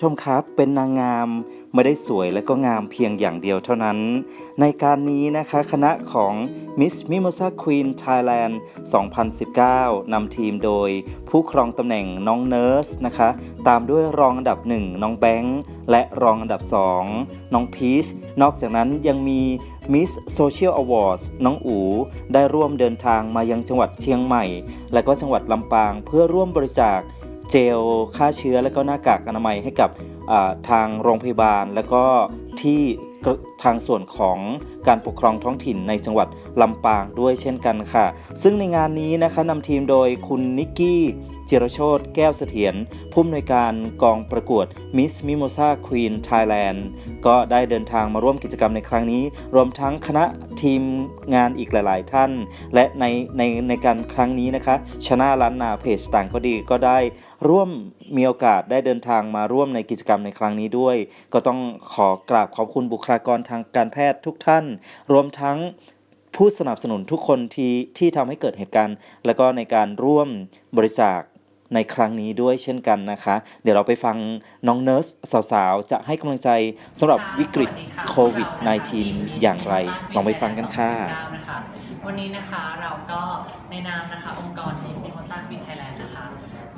ชมครับเป็นนางงามไม่ได้สวยและก็งามเพียงอย่างเดียวเท่านั้น ในการนี้นะคะคณะของ Miss Mimosa Queen Thailand 2019 นำทีมโดยผู้ครองตำแหน่งน้องเนิร์สนะคะ ตามด้วยรองอันดับ 1 น้องแบงค์ และรองอันดับ 2 น้องพีช นอกจากนั้นยังมี Miss Social Awards น้องอูได้ร่วมเดินทางมายังจังหวัดเชียงใหม่ และก็จังหวัดลำปางเพื่อร่วมบริจาค เจลฆ่าเชื้อและก็หน้ากากอนามัยให้กับทางโรงพยาบาล แล้วก็ที่ ทางส่วนของการปกครองท้องถิ่นในจังหวัดลำปางด้วยเช่นกันค่ะ ซึ่งในงานนี้นะคะนำทีมโดยคุณนิกกี้จิรโชตแก้วเสถียรผู้อำนวยการกองประกวด Miss Mimosa Queen Thailand ก็ได้เดินทางมาร่วมกิจกรรมในครั้งนี้ รวมทั้งคณะทีมงานอีกหลาย ๆ ท่าน และในในในการครั้งนี้นะคะ ชนะล้านนาเพจต่างก็ดีก็ได้ร่วมมีโอกาสได้เดินทางมาร่วมในกิจกรรมในครั้งนี้ด้วย ก็ต้องขอกราบขอบคุณบุคลากรทางการแพทย์ทุกท่าน รวมทั้งผู้สนับสนุนทุกคนที่ที่ทำให้เกิดเหตุการณ์ และก็ในการร่วมบริจาคในครั้งนี้ด้วยเช่นกันนะคะ เดี๋ยวเราไปฟังน้องเนิร์สสาวๆ จะให้กำลังใจสำหรับวิกฤตโควิด -19 อย่างไร ลองไปฟังกันค่ะคะ วันนี้นะคะเราก็ในนามนะคะองค์กร Miss Mimosa Queen Thailand นะคะ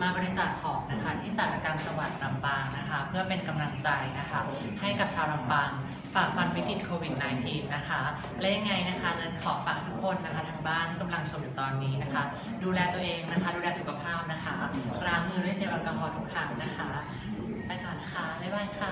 มาบริจาคของนะคะที่สารกลารจังหวัดลำปางนะคะ เพื่อเป็นกำลังใจนะคะ ให้กับชาวลำปางฝ่าฟันวิกฤตโควิด -19 นะคะและยังไงนะคะนั้นขอฝากทุกคนนะคะทางบ้านที่กำลังชมอยู่ตอนนี้นะคะ ดูแลตัวเองนะคะ ดูแลสุขภาพนะคะล้างมือด้วยเจลแอลกอฮอล์ทุกครั้งนะคะไปก่อนนะคะบ๊ายบายค่ะ